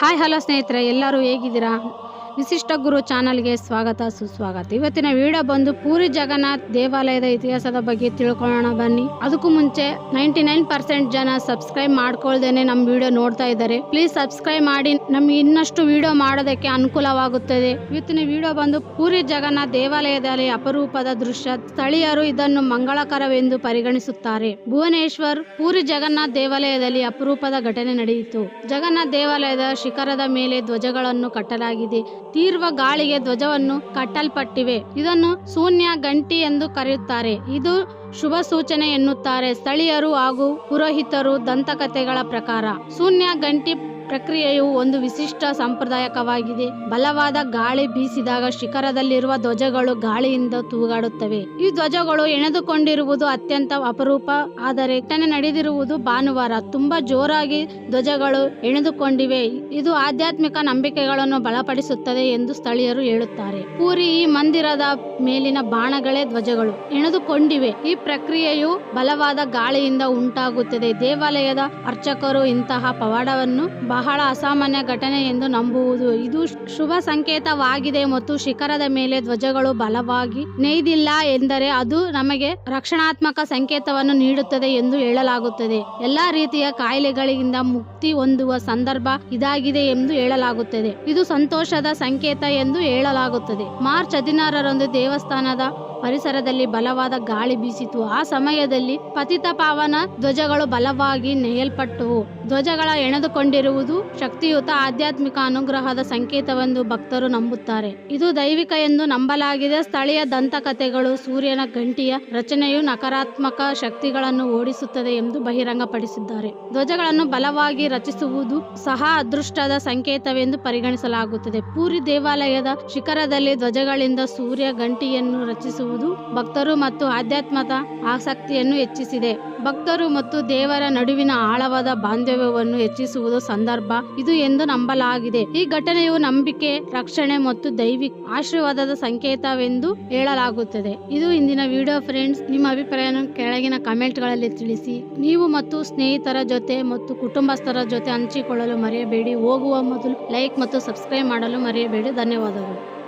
Hi hello ಸ್ನೇಹಿತರೆ ಎಲ್ಲರೂ ಹೇಗಿದ್ದೀರಾ? ವಿಶಿಷ್ಟ ಗುರು ಚಾನಲ್ಗೆ ಸ್ವಾಗತ, ಸುಸ್ವಾಗತ. ಇವತ್ತಿನ ವಿಡಿಯೋ ಬಂದು ಪೂರಿ ಜಗನ್ನಾಥ್ ದೇವಾಲಯದ ಇತಿಹಾಸದ ಬಗ್ಗೆ ತಿಳ್ಕೊಳ್ಳೋಣ ಬನ್ನಿ. ಅದಕ್ಕೂ ಮುಂಚೆ ನೈಂಟಿ ನೈನ್ ಪರ್ಸೆಂಟ್ ಜನ ಸಬ್ಸ್ಕ್ರೈಬ್ ಮಾಡ್ಕೊಳ್ದೇನೆ ನಮ್ಮ ವಿಡಿಯೋ ನೋಡ್ತಾ ಇದ್ದಾರೆ. ಪ್ಲೀಸ್ ಸಬ್ಸ್ಕ್ರೈಬ್ ಮಾಡಿ, ನಮ್ಗೆ ಇನ್ನಷ್ಟು ವಿಡಿಯೋ ಮಾಡೋದಕ್ಕೆ ಅನುಕೂಲವಾಗುತ್ತದೆ. ಇವತ್ತಿನ ವಿಡಿಯೋ ಬಂದು ಪೂರಿ ಜಗನ್ನಾಥ್ ದೇವಾಲಯದಲ್ಲಿ ಅಪರೂಪದ ದೃಶ್ಯ, ಸ್ಥಳೀಯರು ಇದನ್ನು ಮಂಗಳಕರವೆಂದು ಪರಿಗಣಿಸುತ್ತಾರೆ. ಭುವನೇಶ್ವರ್, ಪೂರಿ ಜಗನ್ನಾಥ್ ದೇವಾಲಯದಲ್ಲಿ ಅಪರೂಪದ ಘಟನೆ ನಡೆಯಿತು. ಜಗನ್ನಾಥ್ ದೇವಾಲಯದ ಶಿಖರದ ಮೇಲೆ ಧ್ವಜಗಳನ್ನು ಕಟ್ಟಲಾಗಿದೆ. ತೀವ್ರ ಗಾಳಿಗೆ ಧ್ವಜವನ್ನು ಕಟ್ಟಲ್ಪಟ್ಟಿವೆ. ಇದನ್ನು ಶೂನ್ಯ ಗಂಟಿ ಎಂದು ಕರೆಯುತ್ತಾರೆ. ಇದು ಶುಭ ಸೂಚನೆ ಎನ್ನುತ್ತಾರೆ ಸ್ಥಳೀಯರು ಹಾಗೂ ಪುರೋಹಿತರು ದಂತಕಥೆಗಳ ಪ್ರಕಾರ. ಶೂನ್ಯ ಗಂಟಿ ಪ್ರಕ್ರಿಯೆಯು ಒಂದು ವಿಶಿಷ್ಟ ಸಂಪ್ರದಾಯಕವಾಗಿದೆ. ಬಲವಾದ ಗಾಳಿ ಬೀಸಿದಾಗ ಶಿಖರದಲ್ಲಿರುವ ಧ್ವಜಗಳು ಗಾಳಿಯಿಂದ ತೂಗಾಡುತ್ತವೆ. ಈ ಧ್ವಜಗಳು ಎಣೆದುಕೊಂಡಿರುವುದು ಅತ್ಯಂತ ಅಪರೂಪ, ಆದರೆ ಘಟನೆ ನಡೆದಿರುವುದು ಭಾನುವಾರ. ತುಂಬಾ ಜೋರಾಗಿ ಧ್ವಜಗಳು ಎಣೆದುಕೊಂಡಿವೆ. ಇದು ಆಧ್ಯಾತ್ಮಿಕ ನಂಬಿಕೆಗಳನ್ನು ಬಲಪಡಿಸುತ್ತದೆ ಎಂದು ಸ್ಥಳೀಯರು ಹೇಳುತ್ತಾರೆ. ಪೂರಿ ಈ ಮಂದಿರದ ಮೇಲಿನ ಬಾಣಗಳೇ ಧ್ವಜಗಳು. ಎಣೆದುಕೊಂಡಿವೆ. ಈ ಪ್ರಕ್ರಿಯೆಯು ಬಲವಾದ ಗಾಳಿಯಿಂದ ಉಂಟಾಗುತ್ತದೆ. ದೇವಾಲಯದ ಅರ್ಚಕರು ಇಂತಹ ಪವಾಡವನ್ನು ಬಹಳ ಅಸಾಮಾನ್ಯ ಘಟನೆ ಎಂದು ನಂಬುವುದು. ಇದು ಶುಭ ಸಂಕೇತವಾಗಿದೆ ಮತ್ತು ಶಿಖರದ ಮೇಲೆ ಧ್ವಜಗಳು ಬಲವಾಗಿ ನೇಯ್ದಿಲ್ಲ ಎಂದರೆ ಅದು ನಮಗೆ ರಕ್ಷಣಾತ್ಮಕ ಸಂಕೇತವನ್ನು ನೀಡುತ್ತದೆ ಎಂದು ಹೇಳಲಾಗುತ್ತದೆ. ಎಲ್ಲಾ ರೀತಿಯ ಕಾಯಿಲೆಗಳಿಂದ ಮುಕ್ತಿ ಹೊಂದುವ ಸಂದರ್ಭ ಇದಾಗಿದೆ ಎಂದು ಹೇಳಲಾಗುತ್ತದೆ. ಇದು ಸಂತೋಷದ ಸಂಕೇತ ಎಂದು ಹೇಳಲಾಗುತ್ತದೆ. ಮಾರ್ಚ್ ಹದಿನಾರರಂದು ದೇವಸ್ಥಾನದ ಪರಿಸರದಲ್ಲಿ ಬಲವಾದ ಗಾಳಿ ಬೀಸಿತು. ಆ ಸಮಯದಲ್ಲಿ ಪತಿತ ಪಾವನ ಧ್ವಜಗಳು ಬಲವಾಗಿ ನೇಯಲ್ಪಟ್ಟವು. ಧ್ವಜಗಳ ಎಣೆದುಕೊಂಡಿರುವುದು ಶಕ್ತಿಯುತ ಆಧ್ಯಾತ್ಮಿಕ ಅನುಗ್ರಹದ ಸಂಕೇತವೆಂದು ಭಕ್ತರು ನಂಬುತ್ತಾರೆ. ಇದು ದೈವಿಕ ಎಂದು ನಂಬಲಾಗಿದೆ. ಸ್ಥಳೀಯ ದಂತಕಥೆಗಳು ಸೂರ್ಯನ ಗಂಟಿಯ ರಚನೆಯು ನಕಾರಾತ್ಮಕ ಶಕ್ತಿಗಳನ್ನು ಓಡಿಸುತ್ತದೆ ಎಂದು ಬಹಿರಂಗಪಡಿಸಿದ್ದಾರೆ. ಧ್ವಜಗಳನ್ನು ಬಲವಾಗಿ ರಚಿಸುವುದು ಸಹ ಅದೃಷ್ಟದ ಸಂಕೇತವೆಂದು ಪರಿಗಣಿಸಲಾಗುತ್ತದೆ. ಪೂರಿ ದೇವಾಲಯದ ಶಿಖರದಲ್ಲಿ ಧ್ವಜಗಳಿಂದ ಸೂರ್ಯ ಗಂಟಿಯನ್ನು ರಚಿಸುವುದು ಭಕ್ತರು ಮತ್ತು ಆಧ್ಯಾತ್ಮದ ಆಸಕ್ತಿಯನ್ನು ಹೆಚ್ಚಿಸಿದೆ. ಭಕ್ತರು ಮತ್ತು ದೇವರ ನಡುವಿನ ಆಳವಾದ ಬಾಂಧವ್ಯವನ್ನು ಹೆಚ್ಚಿಸುವುದು ಸಂದರ್ಭ ಇದು ಎಂದು ನಂಬಲಾಗಿದೆ. ಈ ಘಟನೆಯು ನಂಬಿಕೆ, ರಕ್ಷಣೆ ಮತ್ತು ದೈವಿಕ ಆಶೀರ್ವಾದದ ಸಂಕೇತವೆಂದು ಹೇಳಲಾಗುತ್ತದೆ. ಇದು ಇಂದಿನ ವಿಡಿಯೋ ಫ್ರೆಂಡ್ಸ್. ನಿಮ್ಮ ಅಭಿಪ್ರಾಯವನ್ನು ಕೆಳಗಿನ ಕಮೆಂಟ್ಗಳಲ್ಲಿ ತಿಳಿಸಿ. ನೀವು ಮತ್ತು ಸ್ನೇಹಿತರ ಜೊತೆ ಮತ್ತು ಕುಟುಂಬಸ್ಥರ ಜೊತೆ ಹಂಚಿಕೊಳ್ಳಲು ಮರೆಯಬೇಡಿ. ಹೋಗುವ ಮೊದಲು ಲೈಕ್ ಮತ್ತು ಸಬ್ಸ್ಕ್ರೈಬ್ ಮಾಡಲು ಮರೆಯಬೇಡಿ. ಧನ್ಯವಾದಗಳು.